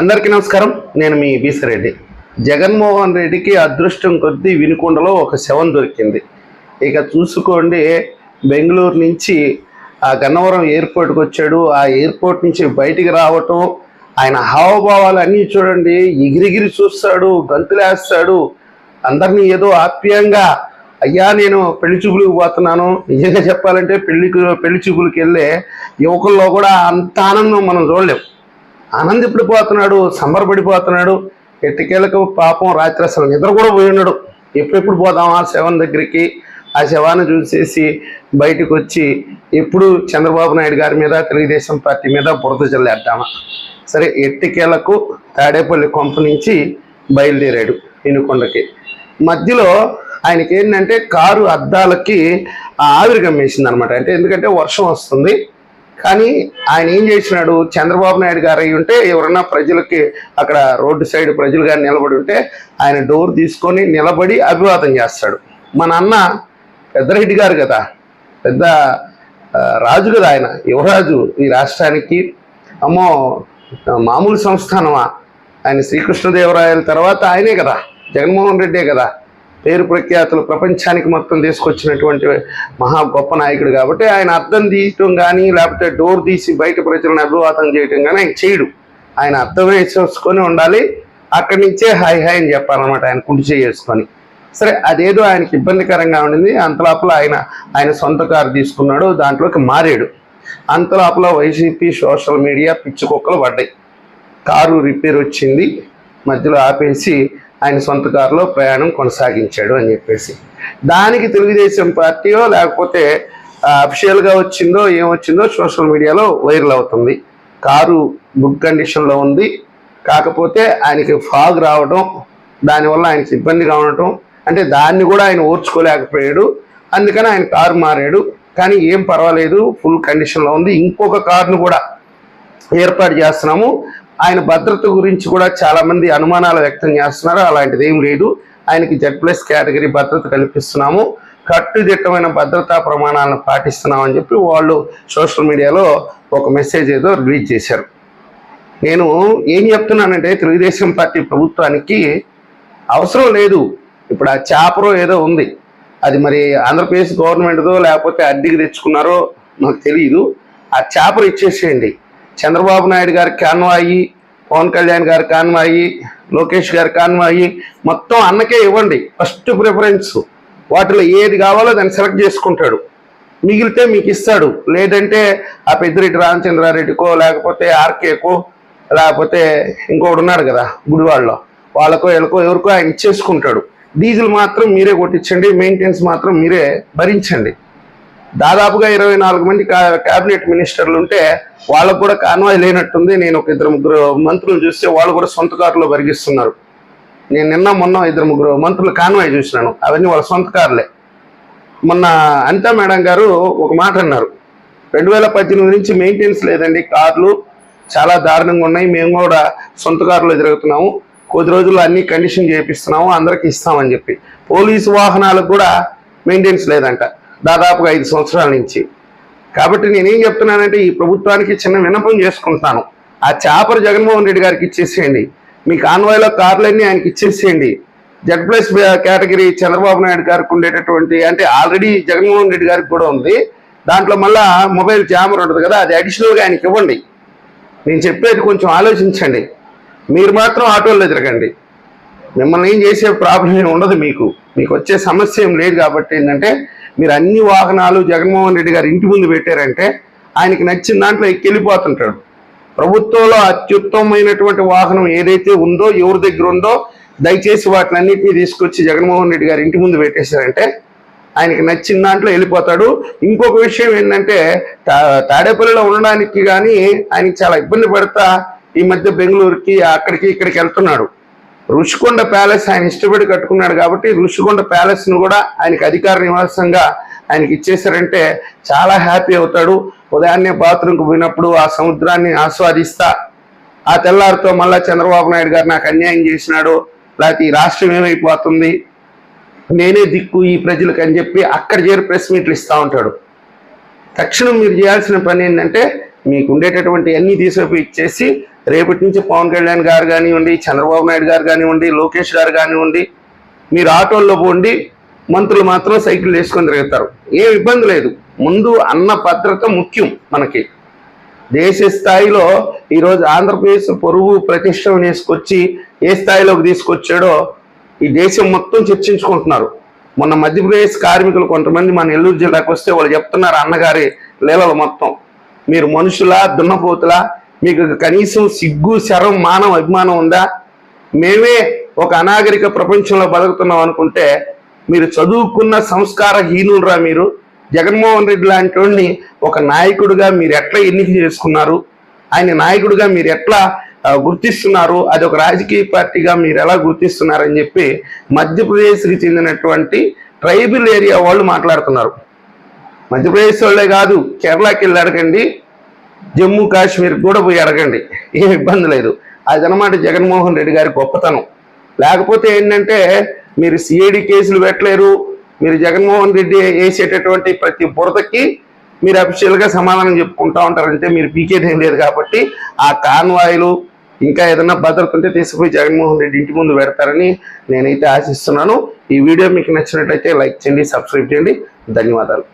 అందరికీ నమస్కారం. నేను మీ బీసరెడ్డి. జగన్మోహన్ రెడ్డికి అదృష్టం కొద్దీ వినుకొండలో ఒక శవం దొరికింది. ఇక చూసుకోండి బెంగళూరు నుంచి ఆ గన్నవరం ఎయిర్పోర్ట్కి వచ్చాడు. ఆ ఎయిర్పోర్ట్ నుంచి బయటికి రావటం ఆయన హావభావాలు అన్నీ చూడండి ఎగిరిగిరి చూస్తాడు గంతులేస్తాడు. అందరినీ ఏదో ఆప్యాయంగా అయ్యా నేను పెళ్ళి చూపులకు పోతున్నాను. నిజంగా చెప్పాలంటే పెళ్ళి పెళ్ళి చూపులకు వెళ్ళే యువకుల్లో కూడా అంత ఆనందం మనం చూడలేం. ఆనందిపడిపోతున్నాడు సంబరపడిపోతున్నాడు ఎట్టికేళ్ళకు పాపం రాత్రి అసలు నిద్ర కూడా పోయి ఉన్నాడు ఎప్పుడెప్పుడు పోదాం ఆ శవం దగ్గరికి? ఆ శవాన్ని చూసేసి బయటకు వచ్చి ఎప్పుడు చంద్రబాబు నాయుడు గారి మీద తెలుగుదేశం పార్టీ మీద బురద జల్లేద్దామా? సరే ఎట్టికేళ్ళకు తాడేపల్లి కొంప నుంచి బయలుదేరాడు ఇనుకొండకి. మధ్యలో ఆయనకి ఏంటంటే కారు అద్దాలకి ఆ ఆవిరి గమ్మేసింది అనమాట అంటే ఎందుకంటే వర్షం వస్తుంది. కానీ ఆయన ఏం చేసినాడు? చంద్రబాబు నాయుడు గారు అయి ఉంటే ఎవరన్నా ప్రజలకి అక్కడ రోడ్డు సైడ్ ప్రజలు కానీ నిలబడి ఉంటే ఆయన డోర్ తీసుకొని నిలబడి అభివాదం చేస్తాడు. మన అన్న పెద్దరెడ్డి గారు కదా పెద్ద రాజు కదా ఆయన యువరాజు ఈ రాష్ట్రానికి. అమ్మో మామూలు సంస్థానమా? ఆయన శ్రీకృష్ణదేవరాయల తర్వాత ఆయనే కదా జగన్మోహన్ రెడ్డే కదా. పేరు ప్రఖ్యాతులు ప్రపంచానికి మొత్తం తీసుకొచ్చినటువంటి మహా గొప్ప నాయకుడు కాబట్టి ఆయన అర్థం తీయటం కానీ లేకపోతే డోర్ తీసి బయట ప్రజలను అభివాదం చేయటం కానీ ఆయన చేయడు. ఆయన అర్థం వేసేసుకొని ఉండాలి. అక్కడి నుంచే హాయ్ హాయ్ అని చెప్పాలన్నమాట ఆయన కుంటి చేసుకొని సరే అదేదో ఆయనకి ఇబ్బందికరంగా ఉండింది. అంతలోపల ఆయన ఆయన సొంత కారు తీసుకున్నాడు దాంట్లోకి మారాడు. అంతలోపల వైసీపీ సోషల్ మీడియా పిచ్చి కుక్కలు పడ్డాయి. కారు రిపేర్ వచ్చింది. మధ్యలో ఆపేసి ఆయన సొంత కారులో ప్రయాణం కొనసాగించాడు అని చెప్పేసి. దానికి తెలుగుదేశం పార్టీయో లేకపోతే అఫిషియల్గా వచ్చిందో ఏమొచ్చిందో సోషల్ మీడియాలో వైరల్ అవుతుంది. కారు గుడ్ కండిషన్లో ఉంది. కాకపోతే ఆయనకి ఫాగ్ రావడం దానివల్ల ఆయనకి ఇబ్బందిగా ఉండటం అంటే దాన్ని కూడా ఆయన ఓర్చుకోలేకపోయాడు. అందుకని ఆయన కారు మారాడు. కానీ ఏం పర్వాలేదు ఫుల్ కండిషన్లో ఉంది. ఇంకొక కారును కూడా ఏర్పాటు చేస్తున్నాము. ఆయన భద్రత గురించి కూడా చాలా మంది అనుమానాలు వ్యక్తం చేస్తున్నారు. అలాంటిది ఏం లేదు. ఆయనకి జెడ్ ప్లస్ కేటగిరీ భద్రత కల్పిస్తున్నాము. కట్టుదిట్టమైన భద్రతా ప్రమాణాలను పాటిస్తున్నామని చెప్పి వాళ్ళు సోషల్ మీడియాలో ఒక మెసేజ్ ఏదో రిలీజ్ చేశారు. నేను ఏం చెప్తున్నానంటే తెలుగుదేశం పార్టీ ప్రభుత్వానికి అవసరం లేదు. ఇప్పుడు ఆ చాపరో ఏదో ఉంది. అది మరి ఆంధ్రప్రదేశ్ గవర్నమెంట్దో లేకపోతే అద్దెకి తెచ్చుకున్నారో నాకు తెలియదు ఆ చేపలు ఇచ్చేసేయండి. చంద్రబాబు నాయుడు గారి కాన్వాయి పవన్ కళ్యాణ్ గారి కాన్వాయి లోకేష్ గారి కాన్వాయి మొత్తం అన్నకే ఇవ్వండి. ఫస్ట్ ప్రిఫరెన్స్ వాటిలో ఏది కావాలో దాన్ని సెలెక్ట్ చేసుకుంటాడు. మిగిలితే మీకు ఇస్తాడు. లేదంటే ఆ పెద్దిరెడ్డి రామచంద్రారెడ్డికో లేకపోతే ఆర్కేకో లేకపోతే ఇంకొకడు ఉన్నాడు కదా గుడివాడలో వాళ్ళకో వీళ్ళకో ఎవరికో ఆయన ఇచ్చేసుకుంటాడు. డీజిల్ మాత్రం మీరే కొట్టించండి మెయింటెనెన్స్ మాత్రం మీరే భరించండి. దాదాపుగా ఇరవై నాలుగు మంది కా- మినిస్టర్లు ఉంటే వాళ్ళకు కూడా కాన్వాయ్ లేనట్టుంది. నేను ఒక ఇద్దరు ముగ్గురు మంత్రులు చూస్తే వాళ్ళు కూడా సొంత కారులో బరిగిస్తున్నారు నేను నిన్న మొన్న ఇద్దరు ముగ్గురు మంత్రులు కాన్వాయ్ చూసినాను. అవన్నీ వాళ్ళ సొంత కార్లే. మొన్న అనితా మేడం గారు ఒక మాట అన్నారు. రెండు వేల పద్దెనిమిది నుంచి మెయింటెనెన్స్ లేదండి. కార్లు చాలా దారుణంగా ఉన్నాయి. మేము కూడా సొంత కారులో తిరుగుతున్నాము. కొద్ది రోజుల్లో అన్ని కండిషన్ చేపిస్తున్నాము. అందరికి ఇస్తామని చెప్పి. పోలీసు వాహనాలకు కూడా మెయింటెనెన్స్ లేదంట. దాదాపుగా ఐదు సంవత్సరాల నుంచి. కాబట్టి నేనేం చెప్తున్నానంటే ఈ ప్రభుత్వానికి చిన్న విన్నపం చేసుకుంటాను. ఆ చేపరు జగన్మోహన్ రెడ్డి గారికి ఇచ్చేసేయండి. మీ కాన్వాయ్లో కార్లన్నీ ఆయనకి ఇచ్చేసేయండి. Z plus category Chandrababu Naidu గారికి ఉండేటటువంటి అంటే ఆల్రెడీ జగన్మోహన్ రెడ్డి గారికి కూడా ఉంది. దాంట్లో మళ్ళా మొబైల్ జామర్ ఉంటుంది కదా అది అడిషనల్గా ఆయనకి ఇవ్వండి. నేను చెప్పేది కొంచెం ఆలోచించండి. మీరు మాత్రం ఆటోల్లో తిరగండి. మిమ్మల్ని ఏం చేసే ప్రాబ్లం ఉండదు మీకు. మీకు వచ్చే సమస్య ఏం లేదు కాబట్టి ఏంటంటే మీరు అన్ని వాహనాలు జగన్మోహన్ రెడ్డి గారు ఇంటి ముందు పెట్టారంటే ఆయనకి నచ్చిన దాంట్లో ఎక్కెళ్ళిపోతుంటాడు. ప్రభుత్వంలో అత్యుత్తమైనటువంటి వాహనం ఏదైతే ఉందో ఎవరి దగ్గర ఉందో దయచేసి వాటిని అన్నింటినీ తీసుకొచ్చి జగన్మోహన్ రెడ్డి గారు ఇంటి ముందు పెట్టేశారంటే ఆయనకి నచ్చిన దాంట్లో వెళ్ళిపోతాడు. ఇంకొక విషయం ఏంటంటే తా- తాడేపల్లిలో ఉండడానికి కానీ ఆయనకి చాలా ఇబ్బంది పడతా ఈ మధ్య బెంగళూరుకి అక్కడికి ఇక్కడికి వెళ్తున్నాడు. ఋషికొండ ప్యాలెస్ ఆయన ఇష్టపడి కట్టుకున్నాడు కాబట్టి ఋషికొండ ప్యాలెస్ను కూడా ఆయనకి అధికార నివాసంగా ఆయనకి ఇచ్చేసారంటే చాలా హ్యాపీ అవుతాడు. ఉదయాన్నే బాత్రూమ్కి పోయినప్పుడు ఆ సముద్రాన్ని ఆస్వాదిస్తా. ఆ తెల్లారితో మళ్ళా చంద్రబాబు నాయుడు గారు నాకు అన్యాయం చేసినాడు. లేకపోతే ఈ రాష్ట్రం ఏమైపోతుంది? నేనే దిక్కు ఈ ప్రజలకు అని చెప్పి అక్కడ చేరి ప్రెస్ మీట్లు ఇస్తూ ఉంటాడు. తక్షణం మీరు చేయాల్సిన పని ఏంటంటే మీకు ఉండేటటువంటి అన్ని తీసుకుపోయి ఇచ్చేసి రేపటి నుంచి పవన్ కళ్యాణ్ గారు కానివ్వండి చంద్రబాబు నాయుడు గారు కానివ్వండి లోకేష్ గారు కానివ్వండి మీరు ఆటోల్లో పోండి మంత్రులు మాత్రం సైకిల్ వేసుకొని తిరుగుతారు. ఏం ఇబ్బంది లేదు. ముందు అన్న భద్రత ముఖ్యం మనకి. దేశ స్థాయిలో ఈరోజు ఆంధ్రప్రదేశ్ పొరుగు ప్రతిష్టం తీసుకొచ్చి ఏ స్థాయిలోకి తీసుకొచ్చాడో ఈ దేశం మొత్తం చర్చించుకుంటున్నారు. మొన్న మధ్యప్రదేశ్ కార్మికులు కొంతమంది మన నెల్లూరు జిల్లాకు వస్తే వాళ్ళు చెప్తున్నారు అన్నగారి లీలలు మొత్తం. మీరు మనుషులా దున్నపోతులా మీకు కనీసం సిగ్గు శరం మానం అభిమానం ఉందా? మేమే ఒక అనాగరిక ప్రపంచంలో బతుకుతున్నాం అనుకుంటే మీరు చదువుకున్న సంస్కార హీనులరా మీరు. జగన్మోహన్ రెడ్డి లాంటి వాడిని ఒక నాయకుడిగా మీరు ఎట్లా ఎన్నిక చేసుకున్నారు? ఆయన నాయకుడిగా మీరు ఎట్లా గుర్తిస్తున్నారు? అది ఒక రాజకీయ పార్టీగా మీరు ఎలా గుర్తిస్తున్నారని చెప్పి మధ్యప్రదేశ్కి చెందినటువంటి ట్రైబల్ ఏరియా వాళ్ళు మాట్లాడుతున్నారు. మధ్యప్రదేశ్ వాళ్ళే కాదు కేరళకి వెళ్ళి అడగండి జమ్మూ కాశ్మీర్ కూడా పోయి అడగండి. ఏం ఇబ్బంది లేదు. అదనమాట జగన్మోహన్ రెడ్డి గారి గొప్పతనం. లేకపోతే ఏంటంటే మీరు సిఐడి కేసులు పెట్టలేరు మీరు జగన్మోహన్ రెడ్డి వేసేటటువంటి ప్రతి బురదకి మీరు అఫీషియల్గా సమాధానం చెప్పుకుంటా ఉంటారంటే మీరు పీకేది ఏం లేదు కాబట్టి ఆ కాన్వాయిలు ఇంకా ఏదైనా భద్రత ఉంటే తీసుకుపోయి జగన్మోహన్ రెడ్డి ఇంటి ముందు పెడతారని నేనైతే ఆశిస్తున్నాను. ఈ వీడియో మీకు నచ్చినట్లయితే లైక్ చేయండి సబ్స్క్రైబ్ చేయండి. ధన్యవాదాలు.